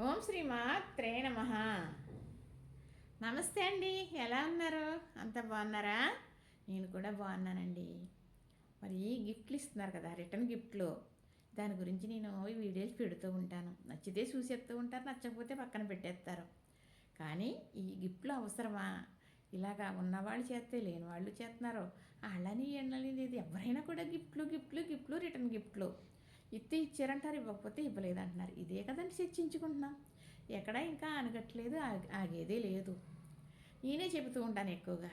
ఓం శ్రీ మాత్రే నమ. నమస్తే అండి ఎలా ఉన్నారు? అంత బాగున్నారా? నేను కూడా బాగున్నానండి. మరి గిఫ్ట్లు ఇస్తున్నారు కదా రిటర్న్ గిఫ్ట్లు. దాని గురించి నేను వీడియోలు పెడుతూ ఉంటాను. నచ్చితే చూసేస్తూ ఉంటారు నచ్చకపోతే పక్కన పెట్టేస్తారు. కానీ ఈ గిఫ్ట్లు అవసరమా? ఇలాగా ఉన్నవాళ్ళు చేస్తే లేని వాళ్ళు చేస్తున్నారు వాళ్ళని ఎండలేదు ఎవరైనా కూడా గిఫ్ట్లు గిఫ్ట్లు గిఫ్ట్లు రిటర్న్ గిఫ్ట్లు. ఇత్తే ఇచ్చారంటారు ఇవ్వకపోతే ఇవ్వలేదు అంటున్నారు ఇదే కదండి చర్చించుకుంటున్నాం. ఎక్కడా ఇంకా అనగట్లేదు ఆగేదే లేదు. నేనే చెబుతూ ఉంటాను ఎక్కువగా.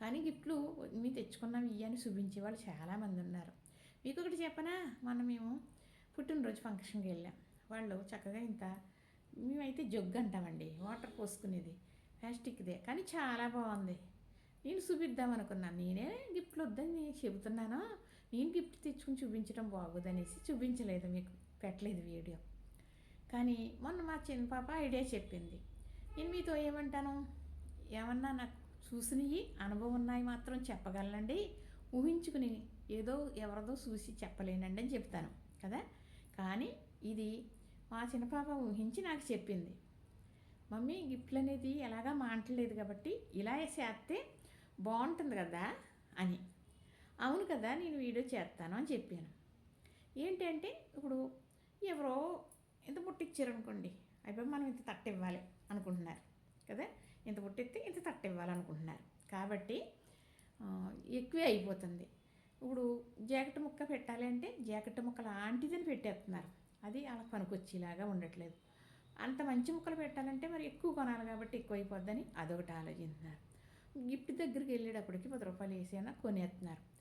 కానీ గిఫ్ట్లు మీ తెచ్చుకున్నాం ఇయ్యని చూపించే వాళ్ళు చాలామంది ఉన్నారు. మీకు ఒకటి చెప్పనా? మొన్న మేము పుట్టినరోజు ఫంక్షన్కి వెళ్ళాం. వాళ్ళు చక్కగా ఇంత మేమైతే జగ్గు అంటామండి వాటర్ పోసుకునేది. ప్లాస్టిక్దే. కానీ చాలా బాగుంది. నేను చూపిద్దాం అనుకున్నాను. నేనే గిఫ్ట్లు వద్దని చెబుతున్నాను. నేను గిఫ్ట్ తెచ్చుకుని చూపించడం బాగోదనేసి చూపించలేదు మీకు పెట్టలేదు వీడియో. కానీ మొన్న మా చిన్న పాప ఐడియా చెప్పింది. నేను మీతో ఏమంటాను? ఏమన్నా నాకు చూసినవి అనుభవం ఉన్నాయి మాత్రం చెప్పగలనండి. ఊహించుకుని ఏదో ఎవరిదో చూసి చెప్పలేనండి అని చెప్తాను కదా? కానీ ఇది మా చిన్న పాప ఊహించి నాకు చెప్పింది. మమ్మీ గిఫ్ట్లు అనేది ఎలాగా మాంటలేదు కాబట్టి ఇలా చేస్తే బాగుంటుంది కదా? అని. అవును కదా నేను వీడియో చేస్తాను అని చెప్పాను. ఏంటంటే ఇప్పుడు ఎవరో ఇంత పుట్టిచ్చారు అనుకోండి అయిపోయి మనం ఇంత తట్ట ఇవ్వాలి అనుకుంటున్నారు కదా. ఇంత పుట్టిస్తే ఇంత తట్ట ఇవ్వాలనుకుంటున్నారు కాబట్టి ఎక్కువే అయిపోతుంది. ఇప్పుడు జాకెట్ ముక్క పెట్టాలి అంటే జాకెట్ ముక్క లాంటిదని పెట్టేస్తున్నారు. అది అలా పనికొచ్చేలాగా ఉండట్లేదు. అంత మంచి ముక్కలు పెట్టాలంటే మరి ఎక్కువ కొనాలి కాబట్టి ఎక్కువ అయిపోద్దని అదొకటి ఆలోచిస్తున్నారు. గిఫ్ట్ దగ్గరికి వెళ్ళేటప్పటికి పది రూపాయలు వేసైనా కొనేస్తున్నారు.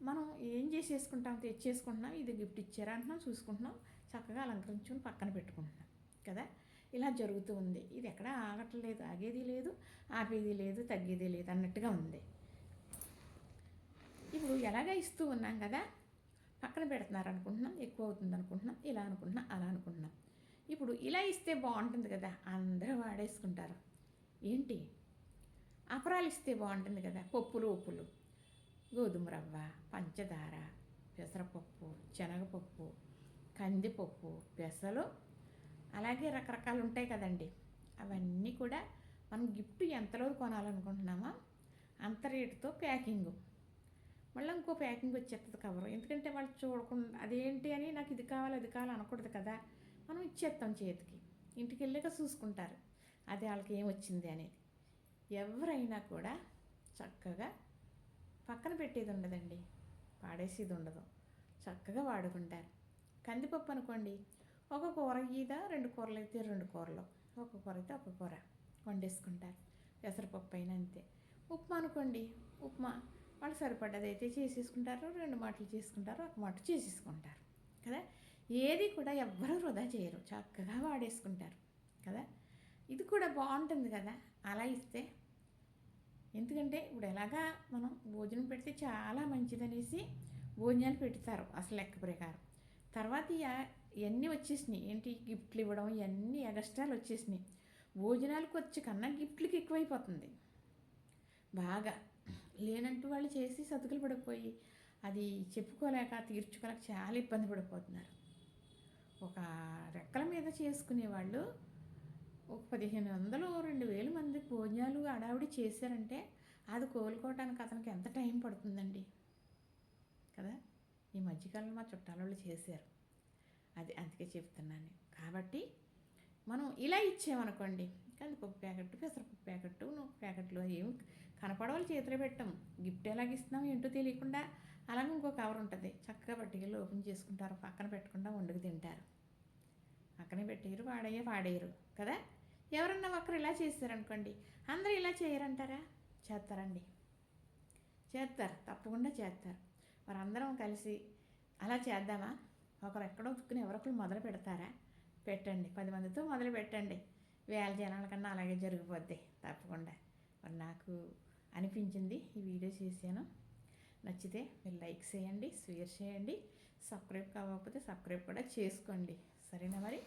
మనం ఏం చేసేసుకుంటాం తెచ్చేసుకుంటున్నాం ఇది గిఫ్ట్ ఇచ్చారా అంటున్నాం చూసుకుంటున్నాం చక్కగా అలంకరించుకుని పక్కన పెట్టుకుంటున్నాం కదా? ఇలా జరుగుతూ ఉంది. ఇది ఎక్కడ ఆగట్లేదు ఆగేది లేదు ఆపేది లేదు తగ్గేది లేదు అన్నట్టుగా ఉంది. ఇప్పుడు ఎలాగ ఇస్తూ ఉన్నాం కదా? పక్కన పెడుతున్నారు అనుకుంటున్నాం ఎక్కువ అవుతుంది అనుకుంటున్నాం ఇలా అనుకుంటున్నాం అలా అనుకుంటున్నాం. ఇప్పుడు ఇలా ఇస్తే బాగుంటుంది కదా? అందరూ వాడేసుకుంటారు. ఏంటి? అపరాలు ఇస్తే బాగుంటుంది కదా? పప్పులు ఉప్పులు. గోధుమ రవ్వ పంచదార పెసరపప్పు శనగపప్పు కందిపప్పు పెసలు అలాగే రకరకాలు ఉంటాయి కదండి. అవన్నీ కూడా మనం గిఫ్ట్ ఎంతలో కొనాలనుకుంటున్నామో అంత రేటుతో ప్యాకింగు. మళ్ళీ ఇంకో ప్యాకింగ్ వచ్చేస్తుంది కవర్. ఎందుకంటే వాళ్ళు చూడకుండా అదేంటి అని నాకు ఇది కావాలి అది కావాలి అనకూడదు కదా. మనం ఇచ్చేస్తాం చేతికి. ఇంటికి వెళ్ళాక చూసుకుంటారు. అది వాళ్ళకి ఏం వచ్చింది అనేది. ఎవరైనా కూడా చక్కగా పక్కన పెట్టేది ఉండదండి. పాడేసేది ఉండదు. చక్కగా వాడుకుంటారు. కందిపప్పు అనుకోండి ఒక కూర ఈద రెండు కూరలు అయితే రెండు కూరలు. ఒక కూర అయితే ఒక కూర వండేసుకుంటారు. పెసరపప్పు అయినా అంతే. ఉప్మా అనుకోండి ఉప్మా వాళ్ళు సరిపడ్డది అయితే చేసేసుకుంటారు రెండు మాటలు చేసుకుంటారు ఒక మాట చేసేసుకుంటారు. కదా? ఏది కూడా ఎవ్వరూ వృధా చేయరు. చక్కగా వాడేసుకుంటారు. కదా? ఇది కూడా బాగుంటుంది కదా? అలా ఇస్తే ఎందుకంటే ఇప్పుడు ఎలాగా మనం భోజనం పెడితే చాలా మంచిదనేసి భోజనాలు పెడతారు అసలు లెక్క ప్రకారం. తర్వాత ఇవన్నీ వచ్చేసినాయి. ఏంటి? గిఫ్ట్లు ఇవ్వడం ఇవన్నీ ఎగస్ట్రాలు వచ్చేసినాయి. భోజనాలకు వచ్చే కన్నా గిఫ్ట్లకి ఎక్కువైపోతుంది. బాగా. లేనంటూ వాళ్ళు చేసి సతుకులు పడిపోయి అది చెప్పుకోలేక తీర్చుకోలేక చాలా ఇబ్బంది పడిపోతున్నారు. ఒక రెక్కల మీద చేసుకునే వాళ్ళు ఒక పదిహేను వందలు రెండు వేల మంది భోజనాలు అడావిడి చేశారంటే అది కోలుకోవటానికి అతనికి ఎంత టైం పడుతుందండి? కదా? ఈ మధ్యకాలంలో మా చుట్టాల వాళ్ళు చేశారు. అది అందుకే చెప్తున్నాను. కాబట్టి మనం ఇలా ఇచ్చామనుకోండి కందిపప్పు ప్యాకెట్ పెసరపప్పు ప్యాకెట్ నువ్వు ప్యాకెట్లు ఏం కనపడవాలి చేతిలో పెట్టాం. గిఫ్ట్ ఎలాగ ఇస్తున్నాం ఏంటో తెలియకుండా అలాగే ఇంకో కవర్ ఉంటుంది. చక్కగా పట్టుకెళ్ళి ఓపెన్ చేసుకుంటారు. పక్కన పెట్టకుండా వండుకు తింటారు. పక్కనే పెట్టేయరు వాడయ్యే వాడేయరు. కదా? ఎవరన్నా ఒకరు ఇలా చేస్తారనుకోండి అందరూ ఇలా చేయరంటారా? చేస్తారండి. చేస్తారు తప్పకుండా చేస్తారు. మరి అందరం కలిసి అలా చేద్దామా? ఒకరు ఎక్కడో దుక్కుని ఎవరొకరు మొదలు పెడతారా? పెట్టండి పది మందితో మొదలు పెట్టండి. వేల జనాల కన్నా అలాగే జరిగిపోద్ది తప్పకుండా. మరి నాకు అనిపించింది ఈ వీడియో చేశాను. నచ్చితే మీరు లైక్ చేయండి షేర్ చేయండి సబ్స్క్రైబ్ కాకపోతే సబ్స్క్రైబ్ కూడా చేసుకోండి. సరేనా మరి?